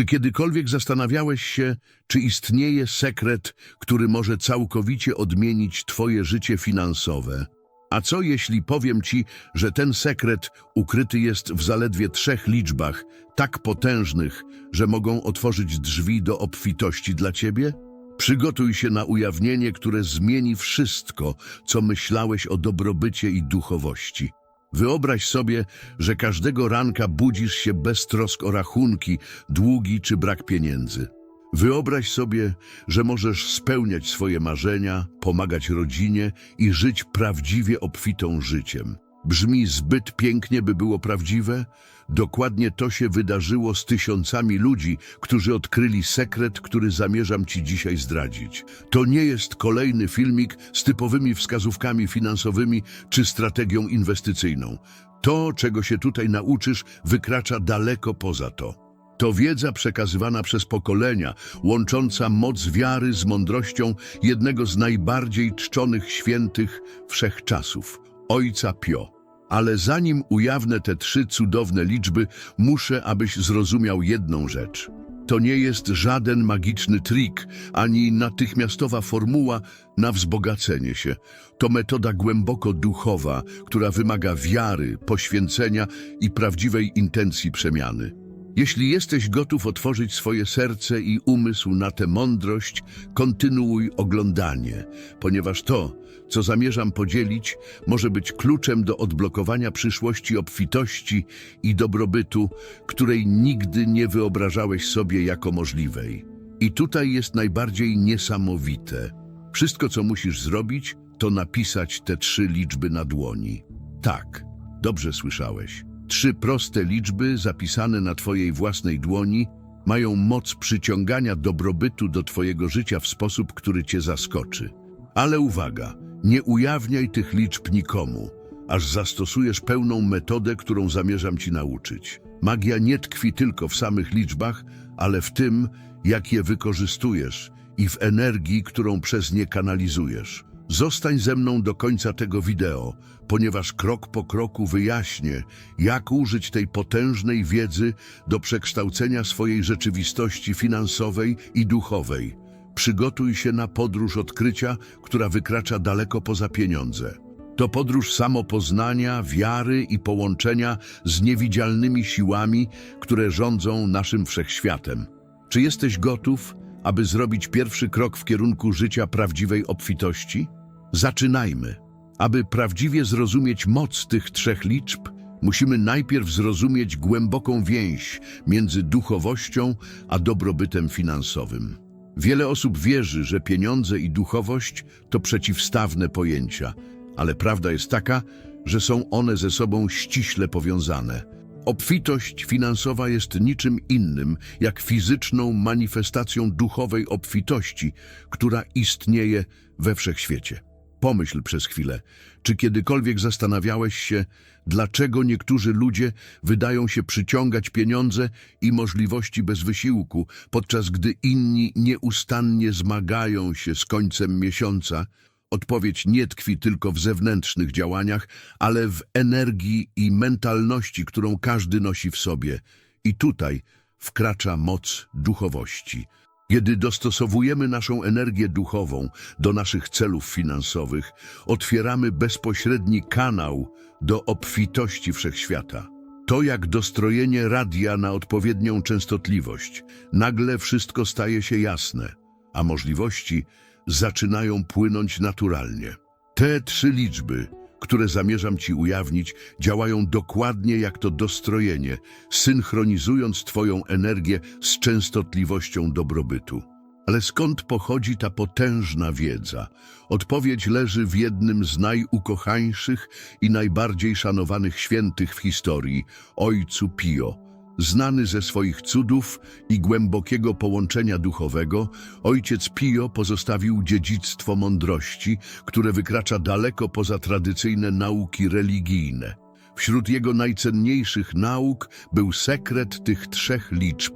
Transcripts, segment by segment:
Czy kiedykolwiek zastanawiałeś się, czy istnieje sekret, który może całkowicie odmienić Twoje życie finansowe? A co jeśli powiem Ci, że ten sekret ukryty jest w zaledwie trzech liczbach, tak potężnych, że mogą otworzyć drzwi do obfitości dla Ciebie? Przygotuj się na ujawnienie, które zmieni wszystko, co myślałeś o dobrobycie i duchowości. Wyobraź sobie, że każdego ranka budzisz się bez trosk o rachunki, długi czy brak pieniędzy. Wyobraź sobie, że możesz spełniać swoje marzenia, pomagać rodzinie i żyć prawdziwie obfitą życiem. Brzmi zbyt pięknie, by było prawdziwe? Dokładnie to się wydarzyło z tysiącami ludzi, którzy odkryli sekret, który zamierzam Ci dzisiaj zdradzić. To nie jest kolejny filmik z typowymi wskazówkami finansowymi czy strategią inwestycyjną. To, czego się tutaj nauczysz, wykracza daleko poza to. To wiedza przekazywana przez pokolenia, łącząca moc wiary z mądrością jednego z najbardziej czczonych świętych wszechczasów, Ojca Pio. Ale zanim ujawnię te trzy cudowne liczby, muszę, abyś zrozumiał jedną rzecz. To nie jest żaden magiczny trik, ani natychmiastowa formuła na wzbogacenie się. To metoda głęboko duchowa, która wymaga wiary, poświęcenia i prawdziwej intencji przemiany. Jeśli jesteś gotów otworzyć swoje serce i umysł na tę mądrość, kontynuuj oglądanie, ponieważ to, co zamierzam podzielić, może być kluczem do odblokowania przyszłości obfitości i dobrobytu, której nigdy nie wyobrażałeś sobie jako możliwej. I tutaj jest najbardziej niesamowite. Wszystko, co musisz zrobić, to napisać te trzy liczby na dłoni. Tak, dobrze słyszałeś. Trzy proste liczby zapisane na Twojej własnej dłoni mają moc przyciągania dobrobytu do Twojego życia w sposób, który Cię zaskoczy. Ale uwaga, nie ujawniaj tych liczb nikomu, aż zastosujesz pełną metodę, którą zamierzam Ci nauczyć. Magia nie tkwi tylko w samych liczbach, ale w tym, jak je wykorzystujesz i w energii, którą przez nie kanalizujesz. Zostań ze mną do końca tego wideo, ponieważ krok po kroku wyjaśnię, jak użyć tej potężnej wiedzy do przekształcenia swojej rzeczywistości finansowej i duchowej. Przygotuj się na podróż odkrycia, która wykracza daleko poza pieniądze. To podróż samopoznania, wiary i połączenia z niewidzialnymi siłami, które rządzą naszym wszechświatem. Czy jesteś gotów, aby zrobić pierwszy krok w kierunku życia prawdziwej obfitości? Zaczynajmy. Aby prawdziwie zrozumieć moc tych trzech liczb, musimy najpierw zrozumieć głęboką więź między duchowością a dobrobytem finansowym. Wiele osób wierzy, że pieniądze i duchowość to przeciwstawne pojęcia, ale prawda jest taka, że są one ze sobą ściśle powiązane. Obfitość finansowa jest niczym innym jak fizyczną manifestacją duchowej obfitości, która istnieje we wszechświecie. Pomyśl przez chwilę, czy kiedykolwiek zastanawiałeś się, dlaczego niektórzy ludzie wydają się przyciągać pieniądze i możliwości bez wysiłku, podczas gdy inni nieustannie zmagają się z końcem miesiąca? Odpowiedź nie tkwi tylko w zewnętrznych działaniach, ale w energii i mentalności, którą każdy nosi w sobie. I tutaj wkracza moc duchowości. Kiedy dostosowujemy naszą energię duchową do naszych celów finansowych, otwieramy bezpośredni kanał do obfitości wszechświata. To jak dostrojenie radia na odpowiednią częstotliwość. Nagle wszystko staje się jasne, a możliwości zaczynają płynąć naturalnie. Te trzy liczby, które zamierzam Ci ujawnić, działają dokładnie jak to dostrojenie, synchronizując Twoją energię z częstotliwością dobrobytu. Ale skąd pochodzi ta potężna wiedza? Odpowiedź leży w jednym z najukochańszych i najbardziej szanowanych świętych w historii, Ojcu Pio. Znany ze swoich cudów i głębokiego połączenia duchowego, ojciec Pio pozostawił dziedzictwo mądrości, które wykracza daleko poza tradycyjne nauki religijne. Wśród jego najcenniejszych nauk był sekret tych trzech liczb,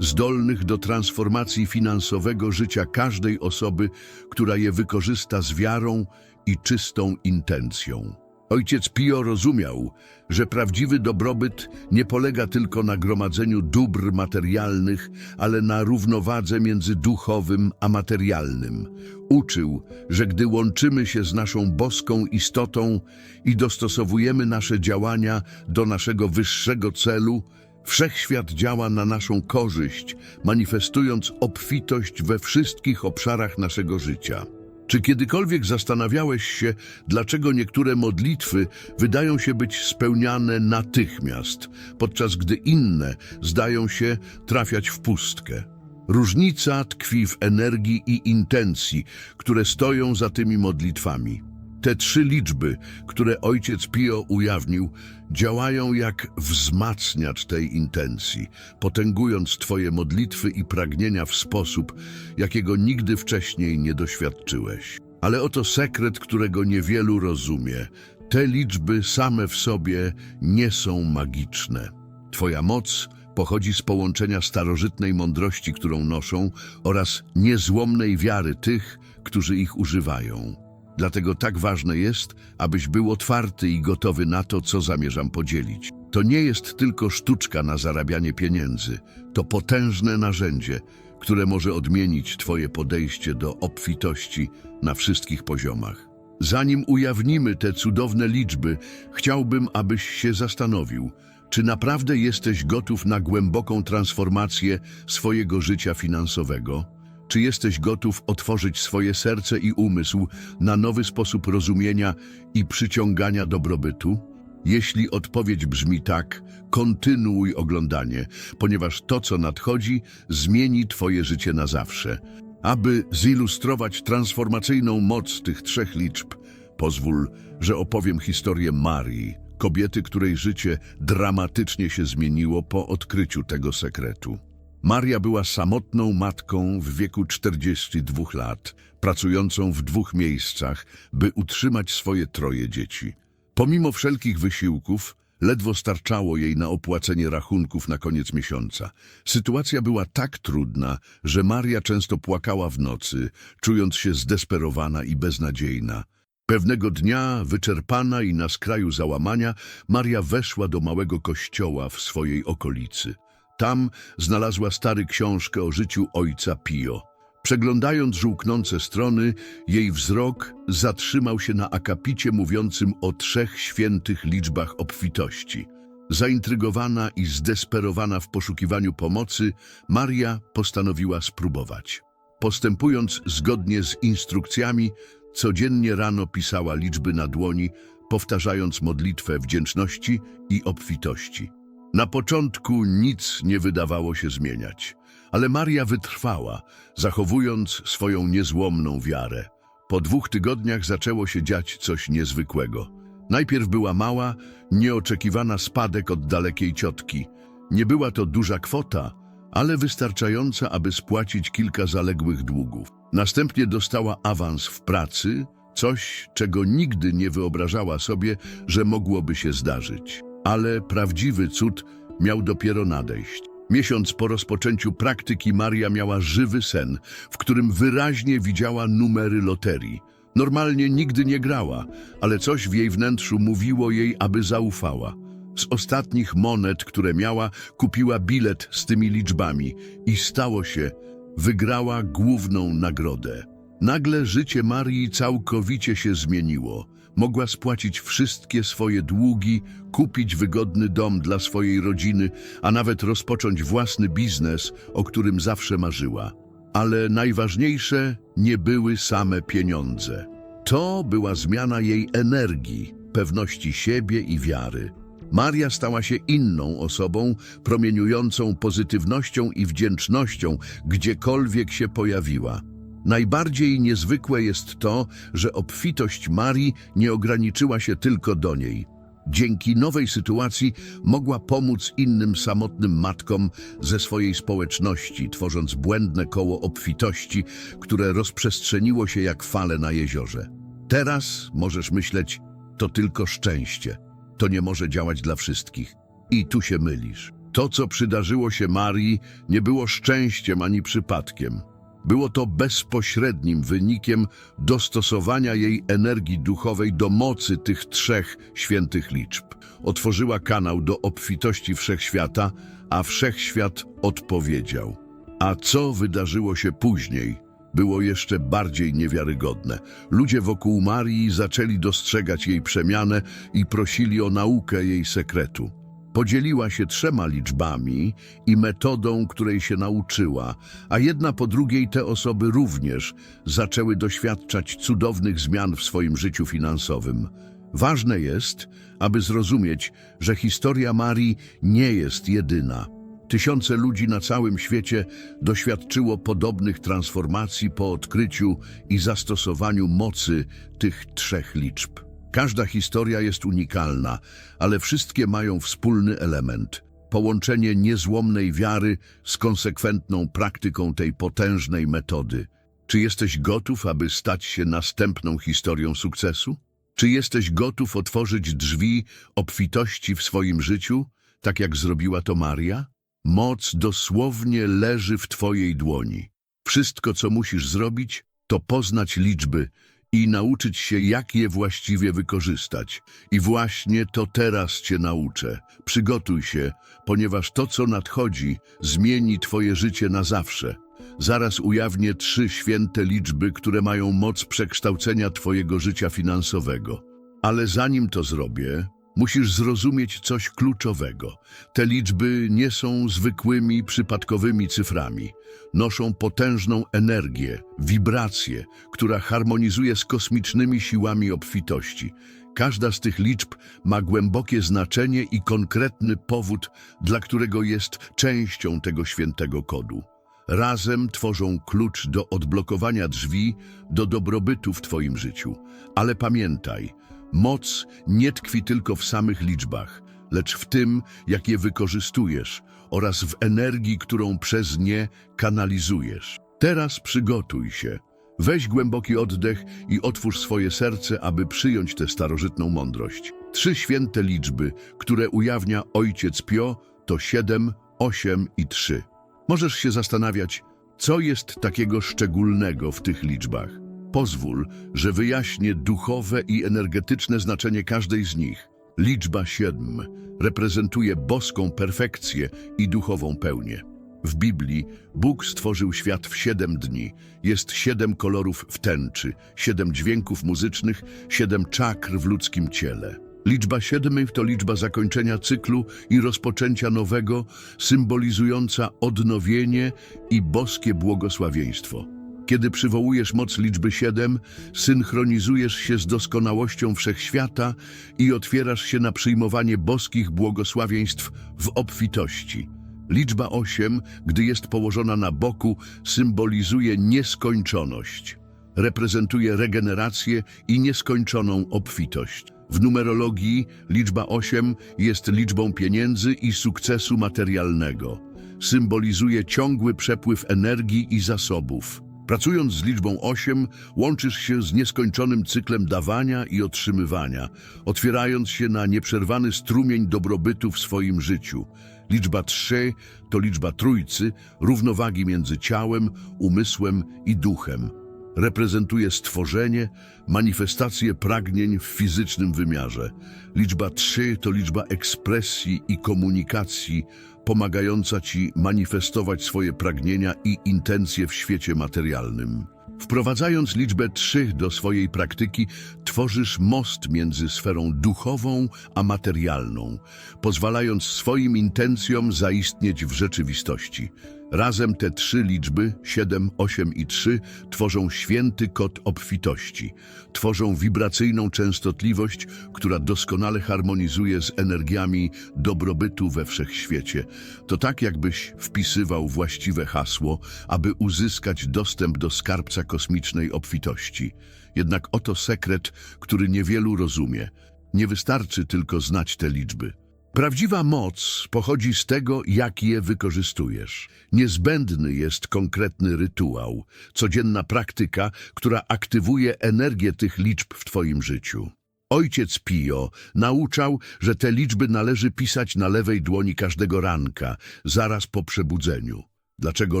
zdolnych do transformacji finansowego życia każdej osoby, która je wykorzysta z wiarą i czystą intencją. Ojciec Pio rozumiał, że prawdziwy dobrobyt nie polega tylko na gromadzeniu dóbr materialnych, ale na równowadze między duchowym a materialnym. Uczył, że gdy łączymy się z naszą boską istotą i dostosowujemy nasze działania do naszego wyższego celu, wszechświat działa na naszą korzyść, manifestując obfitość we wszystkich obszarach naszego życia. Czy kiedykolwiek zastanawiałeś się, dlaczego niektóre modlitwy wydają się być spełniane natychmiast, podczas gdy inne zdają się trafiać w pustkę? Różnica tkwi w energii i intencji, które stoją za tymi modlitwami. Te trzy liczby, które ojciec Pio ujawnił, działają jak wzmacniacz tej intencji, potęgując Twoje modlitwy i pragnienia w sposób, jakiego nigdy wcześniej nie doświadczyłeś. Ale oto sekret, którego niewielu rozumie. Te liczby same w sobie nie są magiczne. Twoja moc pochodzi z połączenia starożytnej mądrości, którą noszą, oraz niezłomnej wiary tych, którzy ich używają. Dlatego tak ważne jest, abyś był otwarty i gotowy na to, co zamierzam podzielić. To nie jest tylko sztuczka na zarabianie pieniędzy, to potężne narzędzie, które może odmienić Twoje podejście do obfitości na wszystkich poziomach. Zanim ujawnimy te cudowne liczby, chciałbym, abyś się zastanowił, czy naprawdę jesteś gotów na głęboką transformację swojego życia finansowego? Czy jesteś gotów otworzyć swoje serce i umysł na nowy sposób rozumienia i przyciągania dobrobytu? Jeśli odpowiedź brzmi tak, kontynuuj oglądanie, ponieważ to, co nadchodzi, zmieni Twoje życie na zawsze. Aby zilustrować transformacyjną moc tych trzech liczb, pozwól, że opowiem historię Marii, kobiety, której życie dramatycznie się zmieniło po odkryciu tego sekretu. Maria była samotną matką w wieku 42 lat, pracującą w dwóch miejscach, by utrzymać swoje troje dzieci. Pomimo wszelkich wysiłków, ledwo starczało jej na opłacenie rachunków na koniec miesiąca. Sytuacja była tak trudna, że Maria często płakała w nocy, czując się zdesperowana i beznadziejna. Pewnego dnia, wyczerpana i na skraju załamania, Maria weszła do małego kościoła w swojej okolicy. Tam znalazła stary książkę o życiu ojca Pio. Przeglądając żółknące strony, jej wzrok zatrzymał się na akapicie mówiącym o trzech świętych liczbach obfitości. Zaintrygowana i zdesperowana w poszukiwaniu pomocy, Maria postanowiła spróbować. Postępując zgodnie z instrukcjami, codziennie rano pisała liczby na dłoni, powtarzając modlitwę wdzięczności i obfitości. Na początku nic nie wydawało się zmieniać, ale Maria wytrwała, zachowując swoją niezłomną wiarę. Po dwóch tygodniach zaczęło się dziać coś niezwykłego. Najpierw była mała, nieoczekiwana spadek od dalekiej ciotki. Nie była to duża kwota, ale wystarczająca, aby spłacić kilka zaległych długów. Następnie dostała awans w pracy, coś, czego nigdy nie wyobrażała sobie, że mogłoby się zdarzyć. Ale prawdziwy cud miał dopiero nadejść. Miesiąc po rozpoczęciu praktyki Maria miała żywy sen, w którym wyraźnie widziała numery loterii. Normalnie nigdy nie grała, ale coś w jej wnętrzu mówiło jej, aby zaufała. Z ostatnich monet, które miała, kupiła bilet z tymi liczbami i stało się, wygrała główną nagrodę. Nagle życie Marii całkowicie się zmieniło. Mogła spłacić wszystkie swoje długi, kupić wygodny dom dla swojej rodziny, a nawet rozpocząć własny biznes, o którym zawsze marzyła. Ale najważniejsze nie były same pieniądze. To była zmiana jej energii, pewności siebie i wiary. Maria stała się inną osobą, promieniującą pozytywnością i wdzięcznością, gdziekolwiek się pojawiła. Najbardziej niezwykłe jest to, że obfitość Marii nie ograniczyła się tylko do niej. Dzięki nowej sytuacji mogła pomóc innym samotnym matkom ze swojej społeczności, tworząc błędne koło obfitości, które rozprzestrzeniło się jak fale na jeziorze. Teraz możesz myśleć, to tylko szczęście. To nie może działać dla wszystkich. I tu się mylisz. To, co przydarzyło się Marii, nie było szczęściem ani przypadkiem. Było to bezpośrednim wynikiem dostosowania jej energii duchowej do mocy tych trzech świętych liczb. Otworzyła kanał do obfitości wszechświata, a wszechświat odpowiedział. A co wydarzyło się później? Było jeszcze bardziej niewiarygodne. Ludzie wokół Marii zaczęli dostrzegać jej przemianę i prosili o naukę jej sekretu. Podzieliła się trzema liczbami i metodą, której się nauczyła, a jedna po drugiej te osoby również zaczęły doświadczać cudownych zmian w swoim życiu finansowym. Ważne jest, aby zrozumieć, że historia Marii nie jest jedyna. Tysiące ludzi na całym świecie doświadczyło podobnych transformacji po odkryciu i zastosowaniu mocy tych trzech liczb. Każda historia jest unikalna, ale wszystkie mają wspólny element połączenie niezłomnej wiary z konsekwentną praktyką tej potężnej metody. Czy jesteś gotów, aby stać się następną historią sukcesu? Czy jesteś gotów otworzyć drzwi obfitości w swoim życiu, tak jak zrobiła to Maria? Moc dosłownie leży w Twojej dłoni. Wszystko, co musisz zrobić, to poznać liczby i nauczyć się, jak je właściwie wykorzystać. I właśnie to teraz Cię nauczę. Przygotuj się, ponieważ to, co nadchodzi, zmieni Twoje życie na zawsze. Zaraz ujawnię trzy święte liczby, które mają moc przekształcenia Twojego życia finansowego. Ale zanim to zrobię, musisz zrozumieć coś kluczowego. Te liczby nie są zwykłymi, przypadkowymi cyframi. Noszą potężną energię, wibrację, która harmonizuje z kosmicznymi siłami obfitości. Każda z tych liczb ma głębokie znaczenie i konkretny powód, dla którego jest częścią tego świętego kodu. Razem tworzą klucz do odblokowania drzwi do dobrobytu w Twoim życiu. Ale pamiętaj, moc nie tkwi tylko w samych liczbach, lecz w tym, jak je wykorzystujesz oraz w energii, którą przez nie kanalizujesz. Teraz przygotuj się. Weź głęboki oddech i otwórz swoje serce, aby przyjąć tę starożytną mądrość. Trzy święte liczby, które ujawnia Ojciec Pio, to siedem, osiem i trzy. Możesz się zastanawiać, co jest takiego szczególnego w tych liczbach. Pozwól, że wyjaśnię duchowe i energetyczne znaczenie każdej z nich. Liczba siedem reprezentuje boską perfekcję i duchową pełnię. W Biblii Bóg stworzył świat w siedem dni. Jest siedem kolorów w tęczy, siedem dźwięków muzycznych, siedem czakr w ludzkim ciele. Liczba siedem to liczba zakończenia cyklu i rozpoczęcia nowego, symbolizująca odnowienie i boskie błogosławieństwo. Kiedy przywołujesz moc liczby siedem, synchronizujesz się z doskonałością wszechświata i otwierasz się na przyjmowanie boskich błogosławieństw w obfitości. Liczba osiem, gdy jest położona na boku, symbolizuje nieskończoność. Reprezentuje regenerację i nieskończoną obfitość. W numerologii liczba 8 jest liczbą pieniędzy i sukcesu materialnego. Symbolizuje ciągły przepływ energii i zasobów. Pracując z liczbą 8, łączysz się z nieskończonym cyklem dawania i otrzymywania, otwierając się na nieprzerwany strumień dobrobytu w swoim życiu. Liczba 3 to liczba trójcy, równowagi między ciałem, umysłem i duchem. Reprezentuje stworzenie, manifestację pragnień w fizycznym wymiarze. Liczba 3 to liczba ekspresji i komunikacji, pomagająca Ci manifestować swoje pragnienia i intencje w świecie materialnym. Wprowadzając liczbę 3 do swojej praktyki, tworzysz most między sferą duchową a materialną, pozwalając swoim intencjom zaistnieć w rzeczywistości. Razem te trzy liczby, 7, 8 i 3, tworzą święty kod obfitości. Tworzą wibracyjną częstotliwość, która doskonale harmonizuje z energiami dobrobytu we wszechświecie. To tak, jakbyś wpisywał właściwe hasło, aby uzyskać dostęp do skarbca kosmicznej obfitości. Jednak oto sekret, który niewielu rozumie. Nie wystarczy tylko znać te liczby. Prawdziwa moc pochodzi z tego, jak je wykorzystujesz. Niezbędny jest konkretny rytuał, codzienna praktyka, która aktywuje energię tych liczb w Twoim życiu. Ojciec Pio nauczał, że te liczby należy pisać na lewej dłoni każdego ranka, zaraz po przebudzeniu. Dlaczego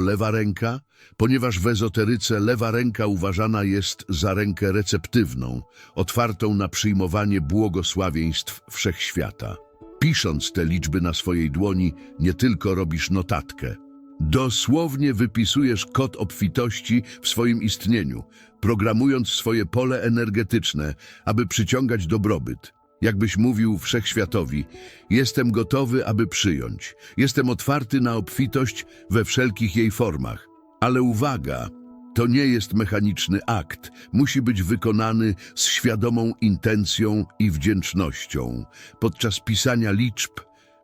lewa ręka? Ponieważ w ezoteryce lewa ręka uważana jest za rękę receptywną, otwartą na przyjmowanie błogosławieństw wszechświata. Pisząc te liczby na swojej dłoni, nie tylko robisz notatkę. Dosłownie wypisujesz kod obfitości w swoim istnieniu, programując swoje pole energetyczne, aby przyciągać dobrobyt. Jakbyś mówił wszechświatowi, jestem gotowy, aby przyjąć. Jestem otwarty na obfitość we wszelkich jej formach. Ale uwaga, to nie jest mechaniczny akt. Musi być wykonany z świadomą intencją i wdzięcznością. Podczas pisania liczb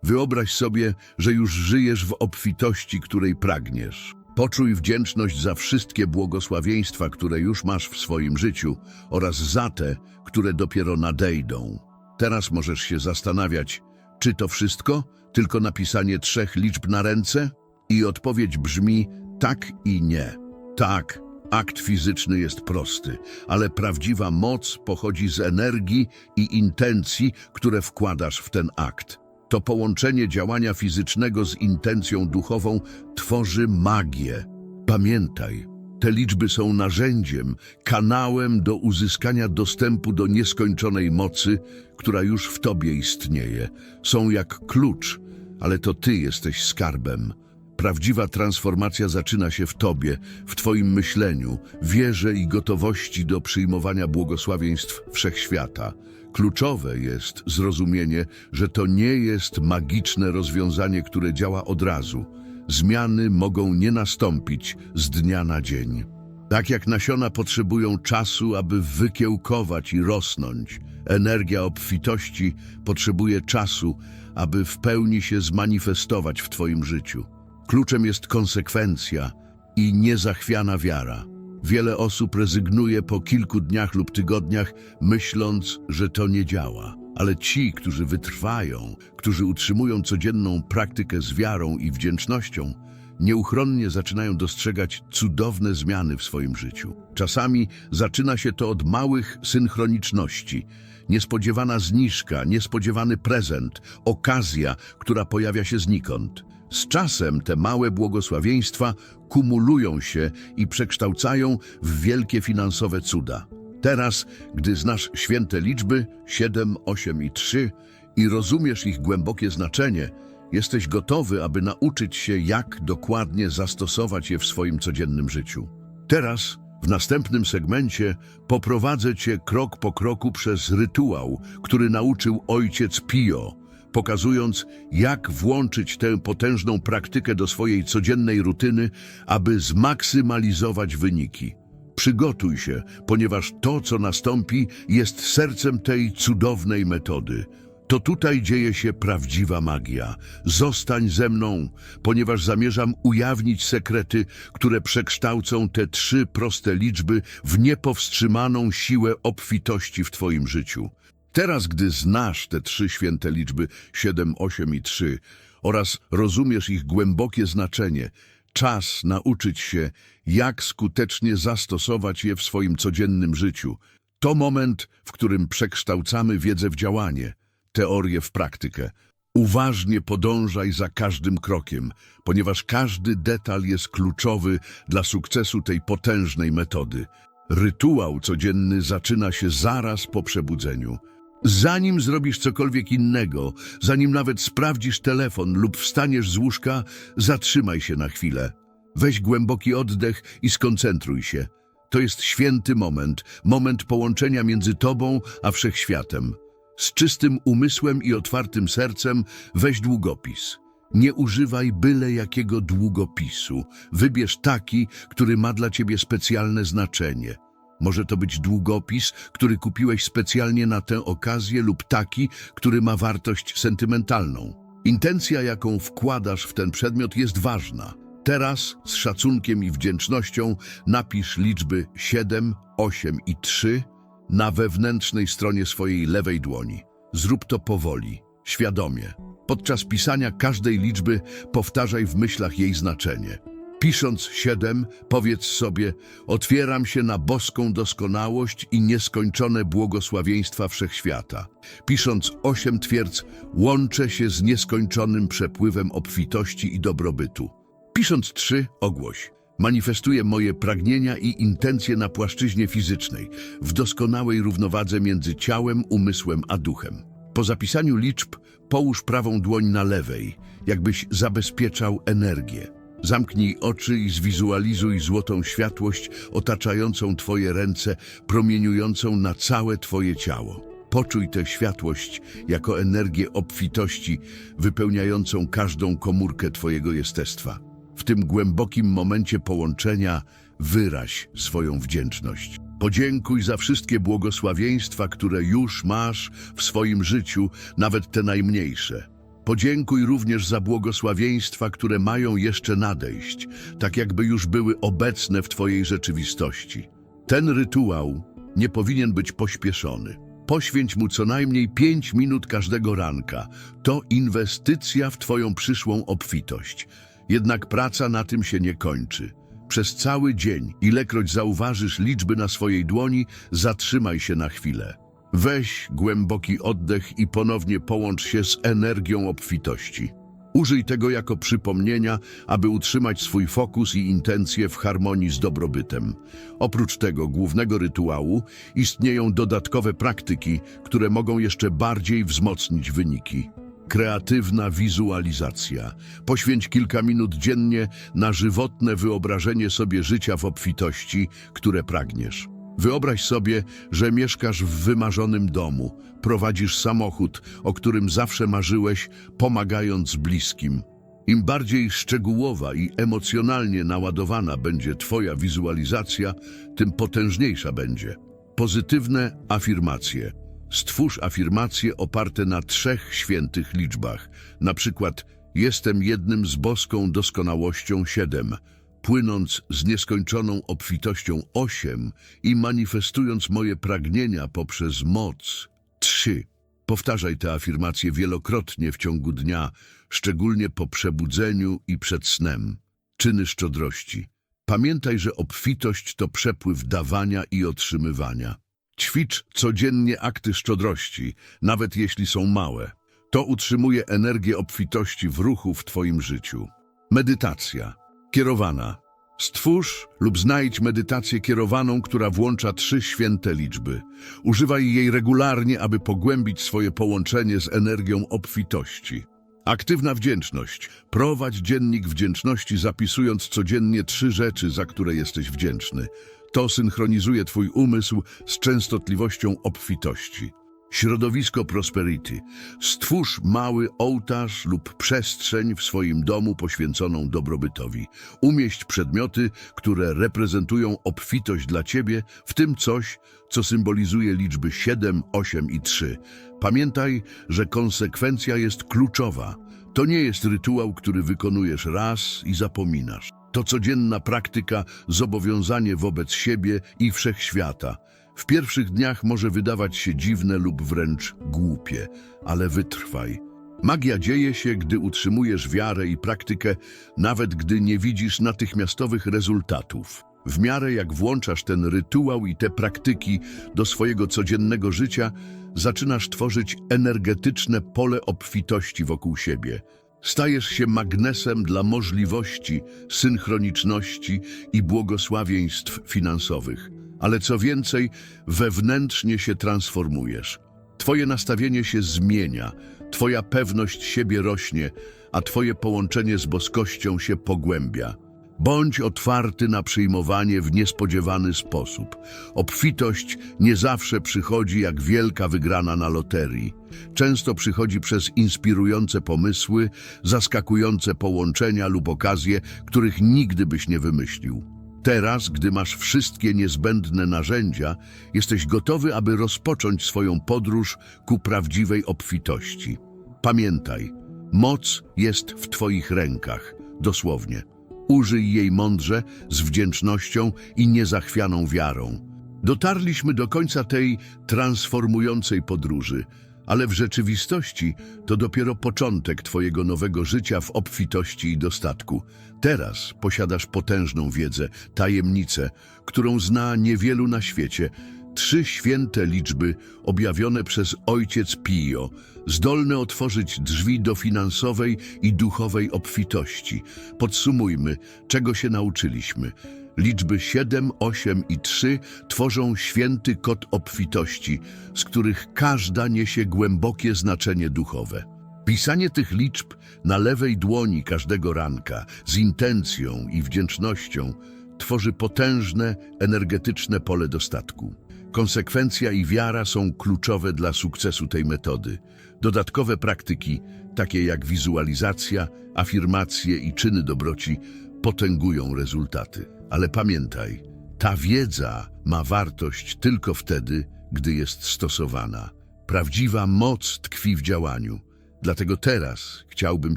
wyobraź sobie, że już żyjesz w obfitości, której pragniesz. Poczuj wdzięczność za wszystkie błogosławieństwa, które już masz w swoim życiu oraz za te, które dopiero nadejdą. Teraz możesz się zastanawiać, czy to wszystko? Tylko napisanie trzech liczb na ręce? I odpowiedź brzmi tak i nie. Tak, akt fizyczny jest prosty, ale prawdziwa moc pochodzi z energii i intencji, które wkładasz w ten akt. To połączenie działania fizycznego z intencją duchową tworzy magię. Pamiętaj, te liczby są narzędziem, kanałem do uzyskania dostępu do nieskończonej mocy, która już w tobie istnieje. Są jak klucz, ale to ty jesteś skarbem. Prawdziwa transformacja zaczyna się w tobie, w twoim myśleniu, wierze i gotowości do przyjmowania błogosławieństw wszechświata. Kluczowe jest zrozumienie, że to nie jest magiczne rozwiązanie, które działa od razu. Zmiany mogą nie nastąpić z dnia na dzień. Tak jak nasiona potrzebują czasu, aby wykiełkować i rosnąć, energia obfitości potrzebuje czasu, aby w pełni się zmanifestować w Twoim życiu. Kluczem jest konsekwencja i niezachwiana wiara. Wiele osób rezygnuje po kilku dniach lub tygodniach, myśląc, że to nie działa. Ale ci, którzy wytrwają, którzy utrzymują codzienną praktykę z wiarą i wdzięcznością, nieuchronnie zaczynają dostrzegać cudowne zmiany w swoim życiu. Czasami zaczyna się to od małych synchroniczności. Niespodziewana zniżka, niespodziewany prezent, okazja, która pojawia się znikąd. Z czasem te małe błogosławieństwa kumulują się i przekształcają w wielkie finansowe cuda. Teraz, gdy znasz święte liczby 7, 8 i 3 i rozumiesz ich głębokie znaczenie, jesteś gotowy, aby nauczyć się, jak dokładnie zastosować je w swoim codziennym życiu. Teraz, w następnym segmencie, poprowadzę Cię krok po kroku przez rytuał, który nauczył ojciec Pio, pokazując, jak włączyć tę potężną praktykę do swojej codziennej rutyny, aby zmaksymalizować wyniki. Przygotuj się, ponieważ to, co nastąpi, jest sercem tej cudownej metody. To tutaj dzieje się prawdziwa magia. Zostań ze mną, ponieważ zamierzam ujawnić sekrety, które przekształcą te trzy proste liczby w niepowstrzymaną siłę obfitości w Twoim życiu. Teraz, gdy znasz te trzy święte liczby 7, 8 i 3 oraz rozumiesz ich głębokie znaczenie, czas nauczyć się, jak skutecznie zastosować je w swoim codziennym życiu. To moment, w którym przekształcamy wiedzę w działanie, teorię w praktykę. Uważnie podążaj za każdym krokiem, ponieważ każdy detal jest kluczowy dla sukcesu tej potężnej metody. Rytuał codzienny zaczyna się zaraz po przebudzeniu. Zanim zrobisz cokolwiek innego, zanim nawet sprawdzisz telefon lub wstaniesz z łóżka, zatrzymaj się na chwilę. Weź głęboki oddech i skoncentruj się. To jest święty moment, moment połączenia między tobą a wszechświatem. Z czystym umysłem i otwartym sercem weź długopis. Nie używaj byle jakiego długopisu. Wybierz taki, który ma dla ciebie specjalne znaczenie. Może to być długopis, który kupiłeś specjalnie na tę okazję lub taki, który ma wartość sentymentalną. Intencja, jaką wkładasz w ten przedmiot jest ważna. Teraz z szacunkiem i wdzięcznością napisz liczby 7, 8 i 3 na wewnętrznej stronie swojej lewej dłoni. Zrób to powoli, świadomie. Podczas pisania każdej liczby powtarzaj w myślach jej znaczenie. Pisząc siedem, powiedz sobie, otwieram się na boską doskonałość i nieskończone błogosławieństwa wszechświata. Pisząc osiem twierdz, łączę się z nieskończonym przepływem obfitości i dobrobytu. Pisząc trzy, ogłoś. Manifestuję moje pragnienia i intencje na płaszczyźnie fizycznej, w doskonałej równowadze między ciałem, umysłem a duchem. Po zapisaniu liczb połóż prawą dłoń na lewej, jakbyś zabezpieczał energię. Zamknij oczy i zwizualizuj złotą światłość otaczającą Twoje ręce, promieniującą na całe Twoje ciało. Poczuj tę światłość jako energię obfitości, wypełniającą każdą komórkę Twojego jestestwa. W tym głębokim momencie połączenia wyraź swoją wdzięczność. Podziękuj za wszystkie błogosławieństwa, które już masz w swoim życiu, nawet te najmniejsze. Podziękuj również za błogosławieństwa, które mają jeszcze nadejść, tak jakby już były obecne w Twojej rzeczywistości. Ten rytuał nie powinien być pośpieszony. Poświęć mu co najmniej 5 minut każdego ranka. To inwestycja w Twoją przyszłą obfitość. Jednak praca na tym się nie kończy. Przez cały dzień, ilekroć zauważysz liczby na swojej dłoni, zatrzymaj się na chwilę. Weź głęboki oddech i ponownie połącz się z energią obfitości. Użyj tego jako przypomnienia, aby utrzymać swój fokus i intencje w harmonii z dobrobytem. Oprócz tego głównego rytuału istnieją dodatkowe praktyki, które mogą jeszcze bardziej wzmocnić wyniki. Kreatywna wizualizacja. Poświęć kilka minut dziennie na żywotne wyobrażenie sobie życia w obfitości, które pragniesz. Wyobraź sobie, że mieszkasz w wymarzonym domu, prowadzisz samochód, o którym zawsze marzyłeś, pomagając bliskim. Im bardziej szczegółowa i emocjonalnie naładowana będzie Twoja wizualizacja, tym potężniejsza będzie. Pozytywne afirmacje. Stwórz afirmacje oparte na trzech świętych liczbach, na przykład jestem jednym z boską doskonałością siedem, płynąc z nieskończoną obfitością osiem i manifestując moje pragnienia poprzez moc trzy. Powtarzaj te afirmacje wielokrotnie w ciągu dnia, szczególnie po przebudzeniu i przed snem. Czyny szczodrości. Pamiętaj, że obfitość to przepływ dawania i otrzymywania. Ćwicz codziennie akty szczodrości, nawet jeśli są małe. To utrzymuje energię obfitości w ruchu w Twoim życiu. Medytacja. Kierowana. Stwórz lub znajdź medytację kierowaną, która włącza trzy święte liczby. Używaj jej regularnie, aby pogłębić swoje połączenie z energią obfitości. Aktywna wdzięczność. Prowadź dziennik wdzięczności, zapisując codziennie trzy rzeczy, za które jesteś wdzięczny. To synchronizuje Twój umysł z częstotliwością obfitości. Środowisko Prosperity. Stwórz mały ołtarz lub przestrzeń w swoim domu poświęconą dobrobytowi. Umieść przedmioty, które reprezentują obfitość dla Ciebie, w tym coś, co symbolizuje liczby 7, 8 i 3. Pamiętaj, że konsekwencja jest kluczowa. To nie jest rytuał, który wykonujesz raz i zapominasz. To codzienna praktyka, zobowiązanie wobec siebie i wszechświata. W pierwszych dniach może wydawać się dziwne lub wręcz głupie, ale wytrwaj. Magia dzieje się, gdy utrzymujesz wiarę i praktykę, nawet gdy nie widzisz natychmiastowych rezultatów. W miarę jak włączasz ten rytuał i te praktyki do swojego codziennego życia, zaczynasz tworzyć energetyczne pole obfitości wokół siebie. Stajesz się magnesem dla możliwości, synchroniczności i błogosławieństw finansowych. Ale co więcej, wewnętrznie się transformujesz. Twoje nastawienie się zmienia, Twoja pewność siebie rośnie, a Twoje połączenie z boskością się pogłębia. Bądź otwarty na przyjmowanie w niespodziewany sposób. Obfitość nie zawsze przychodzi jak wielka wygrana na loterii. Często przychodzi przez inspirujące pomysły, zaskakujące połączenia lub okazje, których nigdy byś nie wymyślił. Teraz, gdy masz wszystkie niezbędne narzędzia, jesteś gotowy, aby rozpocząć swoją podróż ku prawdziwej obfitości. Pamiętaj, moc jest w Twoich rękach, dosłownie. Użyj jej mądrze, z wdzięcznością i niezachwianą wiarą. Dotarliśmy do końca tej transformującej podróży, ale w rzeczywistości to dopiero początek Twojego nowego życia w obfitości i dostatku. Teraz posiadasz potężną wiedzę, tajemnicę, którą zna niewielu na świecie. Trzy święte liczby objawione przez Ojciec Pio, zdolne otworzyć drzwi do finansowej i duchowej obfitości. Podsumujmy, czego się nauczyliśmy. Liczby 7, 8 i 3 tworzą święty kod obfitości, z których każda niesie głębokie znaczenie duchowe. Pisanie tych liczb na lewej dłoni każdego ranka z intencją i wdzięcznością tworzy potężne, energetyczne pole dostatku. Konsekwencja i wiara są kluczowe dla sukcesu tej metody. Dodatkowe praktyki, takie jak wizualizacja, afirmacje i czyny dobroci, potęgują rezultaty. Ale pamiętaj, ta wiedza ma wartość tylko wtedy, gdy jest stosowana. Prawdziwa moc tkwi w działaniu. Dlatego teraz chciałbym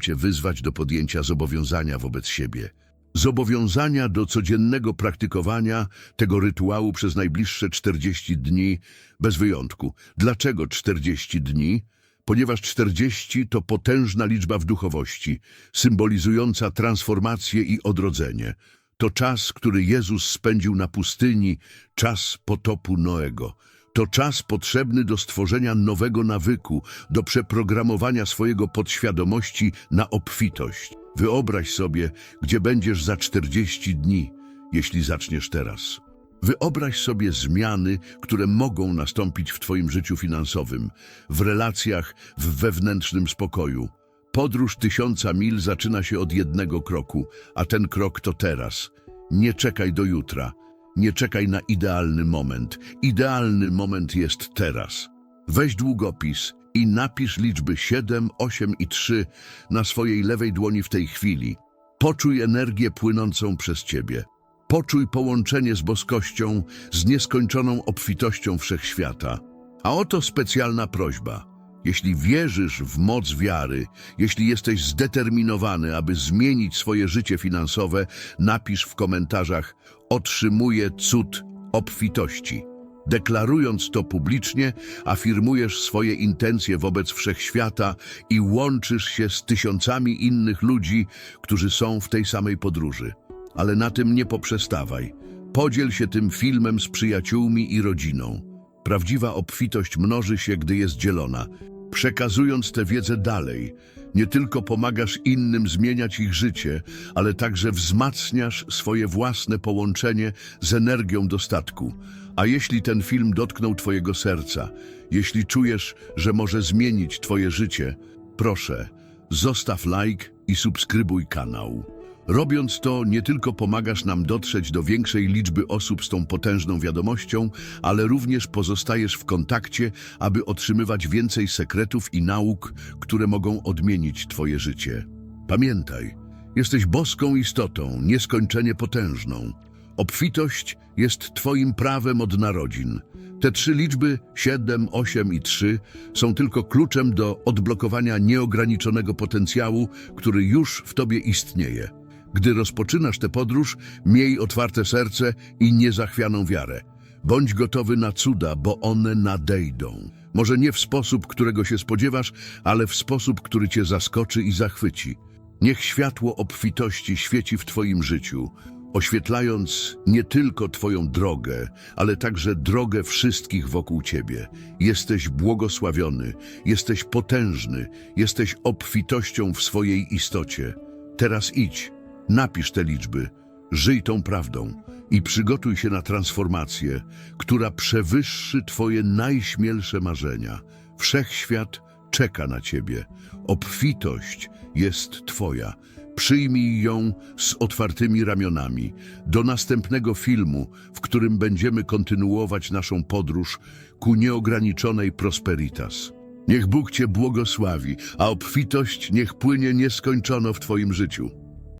Cię wyzwać do podjęcia zobowiązania wobec siebie. Zobowiązania do codziennego praktykowania tego rytuału przez najbliższe 40 dni, bez wyjątku. Dlaczego 40 dni? Ponieważ 40 to potężna liczba w duchowości, symbolizująca transformację i odrodzenie. To czas, który Jezus spędził na pustyni, czas potopu Noego. To czas potrzebny do stworzenia nowego nawyku, do przeprogramowania swojego podświadomości na obfitość. Wyobraź sobie, gdzie będziesz za 40 dni, jeśli zaczniesz teraz. Wyobraź sobie zmiany, które mogą nastąpić w Twoim życiu finansowym, w relacjach, w wewnętrznym spokoju. Podróż tysiąca mil zaczyna się od jednego kroku, a ten krok to teraz. Nie czekaj do jutra. Nie czekaj na idealny moment. Idealny moment jest teraz. Weź długopis i napisz liczby 7, 8 i 3 na swojej lewej dłoni w tej chwili. Poczuj energię płynącą przez ciebie. Poczuj połączenie z boskością, z nieskończoną obfitością wszechświata. A oto specjalna prośba. Jeśli wierzysz w moc wiary, jeśli jesteś zdeterminowany, aby zmienić swoje życie finansowe, napisz w komentarzach Otrzymuję cud obfitości. Deklarując to publicznie, afirmujesz swoje intencje wobec wszechświata i łączysz się z tysiącami innych ludzi, którzy są w tej samej podróży. Ale na tym nie poprzestawaj. Podziel się tym filmem z przyjaciółmi i rodziną. Prawdziwa obfitość mnoży się, gdy jest dzielona. Przekazując tę wiedzę dalej, nie tylko pomagasz innym zmieniać ich życie, ale także wzmacniasz swoje własne połączenie z energią dostatku. A jeśli ten film dotknął Twojego serca, jeśli czujesz, że może zmienić Twoje życie, proszę, zostaw like i subskrybuj kanał. Robiąc to, nie tylko pomagasz nam dotrzeć do większej liczby osób z tą potężną wiadomością, ale również pozostajesz w kontakcie, aby otrzymywać więcej sekretów i nauk, które mogą odmienić Twoje życie. Pamiętaj, jesteś boską istotą, nieskończenie potężną. Obfitość jest Twoim prawem od narodzin. Te trzy liczby, 7, 8 i 3, są tylko kluczem do odblokowania nieograniczonego potencjału, który już w Tobie istnieje. Gdy rozpoczynasz tę podróż, miej otwarte serce i niezachwianą wiarę. Bądź gotowy na cuda, bo one nadejdą. Może nie w sposób, którego się spodziewasz, ale w sposób, który cię zaskoczy i zachwyci. Niech światło obfitości świeci w Twoim życiu, oświetlając nie tylko Twoją drogę, ale także drogę wszystkich wokół Ciebie. Jesteś błogosławiony, jesteś potężny, jesteś obfitością w swojej istocie. Teraz idź, napisz te liczby, żyj tą prawdą i przygotuj się na transformację, która przewyższy Twoje najśmielsze marzenia. Wszechświat czeka na Ciebie. Obfitość jest Twoja. Przyjmij ją z otwartymi ramionami. Do następnego filmu, w którym będziemy kontynuować naszą podróż ku nieograniczonej prosperitas. Niech Bóg Cię błogosławi, a obfitość niech płynie nieskończono w Twoim życiu.